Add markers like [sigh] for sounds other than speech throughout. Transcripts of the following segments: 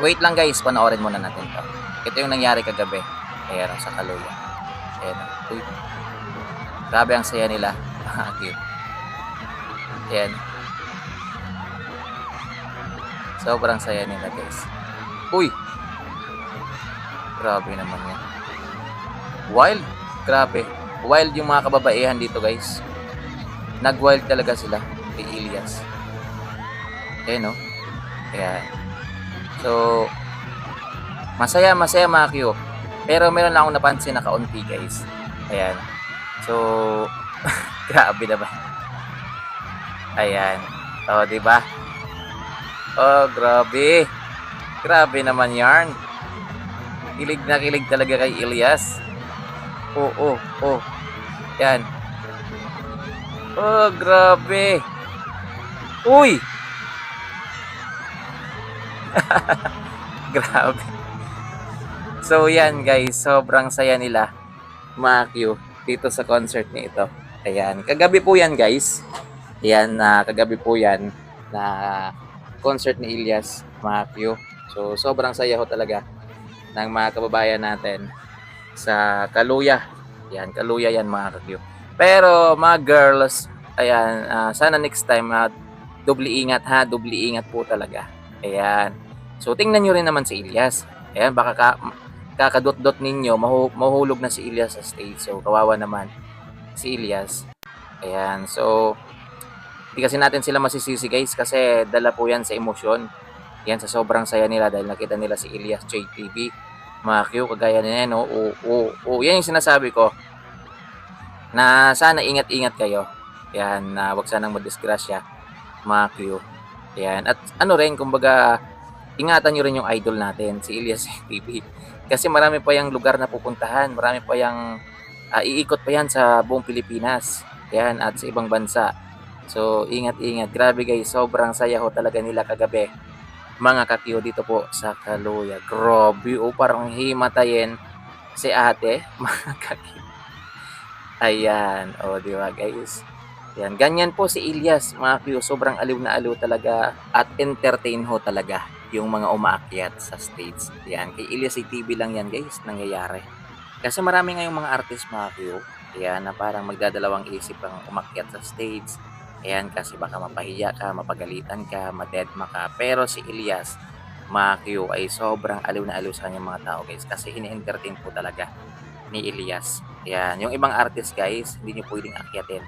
Wait lang guys, panoorin muna natin to. Ito yung nangyari kagabi. Ayan, sa Kaluya. Ayan. Uy. Grabe ang saya nila. [laughs] Cute. Ayan. Sobrang saya nila guys. Uy! Grabe naman yan. Wild. Grabe. Wild yung mga kababaihan dito guys. Nag-wild talaga sila. Kay Ilias. Ayan o. Ayan. So, masaya, masaya mga Q. Pero meron lang akong napansin na kaunti guys. Ayan. So, [laughs] grabe naman. Ayan. O, di ba? Oh, grabe. Grabe naman yarn. Kilig na kilig talaga kay Elias. Oh, oh, oh. Yan. Oh, grabe. Uy! [laughs] grabe. So, yan guys. Sobrang saya nila. Q. Dito sa concert ni ito. Ayan. Kagabi po yan guys. Ayan, na kagabi po yan na concert ni Ilyas Q. So, sobrang saya ho talaga ng mga kababayan natin sa Kaluya. Yan, Kaluya yan mga Q. Pero mga girls, ayan, ah, sana next time ha, dubli ingat ha, dubli ingat po talaga. Ayan. So, tingnan nyo rin naman si Ilyas. Ayan, baka ka, kakadot-dot ninyo, mahu, mahuhulog na si Ilyas sa stage. So, kawawa naman si Ilyas. Ayan, so, hindi kasi natin sila masisisi guys kasi dala po yan sa emosyon. Yan sa sobrang saya nila dahil nakita nila si Elias JTV. Mga Q, kagaya na yan. Oh, oh, oh, oh. Yan yung sinasabi ko. Na sana ingat-ingat kayo. Yan, na wag sanang madisgrasya. Mga Q. Yan. At ano rin, kumbaga, ingatan nyo rin yung idol natin, si Elias [laughs] JTV. Kasi marami pa yung lugar na pupuntahan. Marami pa yung ah, iikot pa yan sa buong Pilipinas. Yan, at sa ibang bansa. So, ingat-ingat. Grabe guys, sobrang saya ho talaga nila kagabi. Mga kakiyo dito po sa Kaluya. Grabe, oh, parang himatayin si ate. [laughs] Mga kakiyo. Ayan, oh, di ba guys? Yan, ganyan po si Ilyas, mga kakiyo. Sobrang aliw na aliw talaga at entertain ho talaga yung mga umaakyat sa stage. Yan, kay Ilyas TV lang yan guys, nangyayari. Kasi marami ngayong mga artist mga kakiyo. Yan, na parang magdadalawang isip ang umakyat sa stage Ayan, kasi baka mapahiya ka, mapagalitan ka, madedma ka. Pero si Elias, mga Q, ay sobrang aliw na aliw sa kanyang mga tao guys. Kasi ini-entertain po talaga ni Elias. Ayan, yung ibang artist guys, hindi nyo pwedeng akyatin.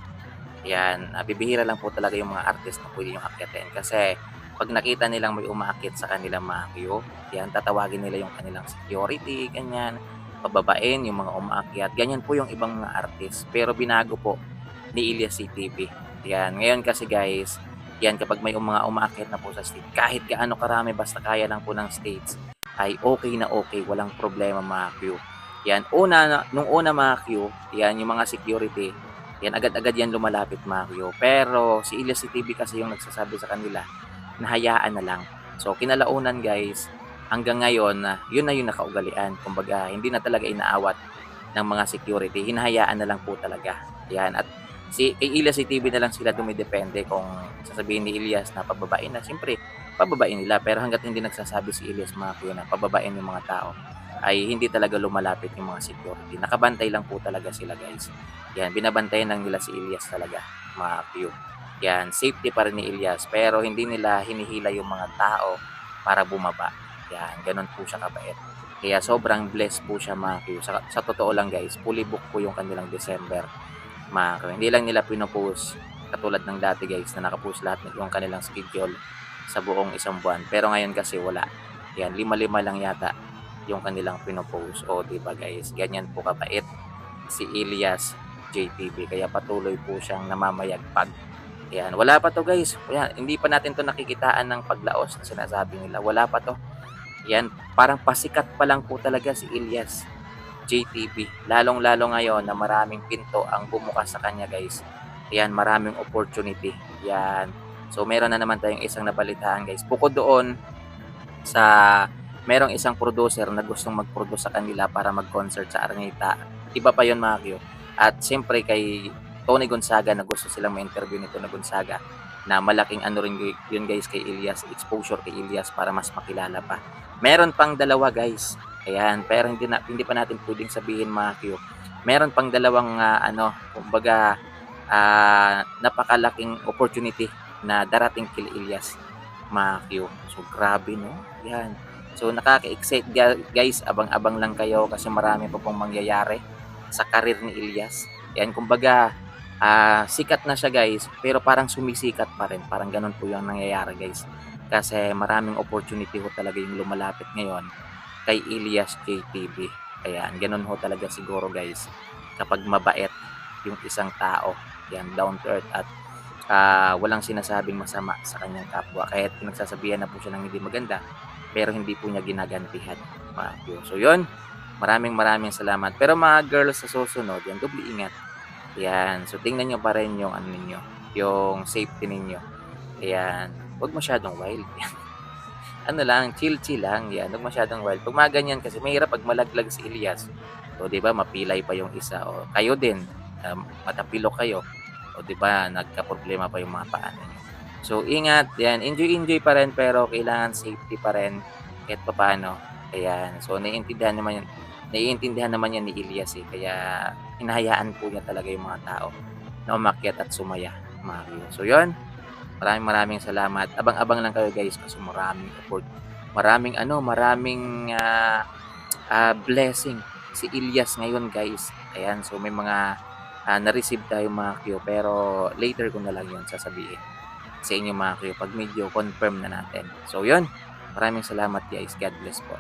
Ayan, ah, bibihira lang po talaga yung mga artist na pwede yung akyatin. Kasi pag nakita nilang may umaakit sa kanilang Q, yan, tatawagin nila yung kanilang security, ganyan, pababain yung mga umaakyat. Ganyan po yung ibang mga artist. Pero binago po ni Elias CTV. Yan. Ngayon kasi guys, yan kapag may mga umaakit na po sa stage, kahit gaano karami basta kaya lang po ng stage, ay okay na okay, walang problema mga Q. Yan, una, na- nung una mga Q, yan yung mga security, yan agad-agad yan lumalapit Q. Pero si Elias TV kasi yung nagsasabi sa kanila, nahayaan na lang. So kinalaunan guys, hanggang ngayon, na yun na yung nakaugalian. Kumbaga, hindi na talaga inaawat ng mga security. Hinahayaan na lang po talaga. Yan, at si kay Elias TV na lang sila dumidepende kung sasabihin ni Elias na pababain na. Siyempre, pababain nila. Pero hanggat hindi nagsasabi si mga kuya na pababain yung mga tao, ay hindi talaga lumalapit yung mga security. Nakabantay lang po talaga sila guys. Yan, binabantayan lang nila si Elias talaga, mga kuya. Yan, safety pa rin ni Elias. Pero hindi nila hinihila yung mga tao para bumaba. Yan, ganun po siya kabait. Kaya sobrang blessed po siya mga kuya. Sa, sa totoo lang guys, fully book po yung kanilang December mga kuya. Hindi lang nila pinopost katulad ng dati guys na nakapost lahat ng yung kanilang schedule sa buong isang buwan. Pero ngayon kasi wala. Yan, lima-lima lang yata yung kanilang pinopost. O, di ba guys? Ganyan po kabait si Elias JTV. Kaya patuloy po siyang namamayagpag. Yan, wala pa to guys. Yan, hindi pa natin to nakikitaan ng paglaos na sinasabi nila. Wala pa to. Yan, parang pasikat pa lang po talaga si Elias JTV. Lalong-lalo ngayon na maraming pinto ang bumukas sa kanya guys. Yan, maraming opportunity. Yan. So, meron na naman tayong isang nabalitaan guys. Bukod doon sa merong isang producer na gustong mag-produce sa kanila para mag-concert sa Araneta. Iba pa yon mga kyo. At siyempre kay Tony Gonzaga na gusto silang ma-interview nito na Gonzaga. na malaking ano rin yun guys kay Elias, exposure kay Elias para mas makilala pa. Meron pang dalawa guys. Ayan, pero hindi na hindi pa natin pwedeng sabihin mga Q. Meron pang dalawang ah, ano, kumbaga ah, napakalaking opportunity na darating kay Elias mga Q. So grabe no. Yan. So nakaka-excite guys, abang-abang lang kayo kasi marami pa pong mangyayari sa karir ni Elias. Yan kumbaga ah, sikat na siya guys, pero parang sumisikat pa rin. Parang ganun po yung nangyayari guys. Kasi maraming opportunity ho talaga yung lumalapit ngayon kay Elias JTV. Ayan, ganun ho talaga siguro guys. Kapag mabait yung isang tao, yan, down to earth at ah, walang sinasabing masama sa kanyang kapwa. Kahit pinagsasabihan na po siya ng hindi maganda, pero hindi po niya ginagantihan. Q. So yun, maraming maraming salamat. Pero mga girls sa susunod, yan, doble ingat. Yan, so tingnan nyo pa rin yung ano ninyo, yung safety ninyo. Ayan, huwag masyadong wild. [laughs] ano lang, chill-chill lang. Yan, huwag masyadong wild. Pag mga ganyan kasi, mahirap pag malaglag si Elias. O, di ba, mapilay pa yung isa. O, kayo din, um, matapilo kayo. O, di ba, nagka-problema pa yung mga paan ninyo. So, ingat. Yan, enjoy-enjoy pa rin, pero kailangan safety pa rin kahit pa paano. Ayan, so, naiintindihan naman yan. Naiintindihan naman yan ni Elias eh. Kaya, hinahayaan po niya talaga yung mga tao na umakyat at sumaya. View. So, yun. Maraming maraming salamat. Abang-abang lang kayo guys kasi maraming support. Maraming ano, maraming ah, ah, blessing si Ilyas ngayon guys. Ayan, so may mga ah, na-receive tayo mga Q pero later ko na lang yun sasabihin sa inyo mga Q pag medyo confirm na natin. So yun, maraming salamat guys. God bless po.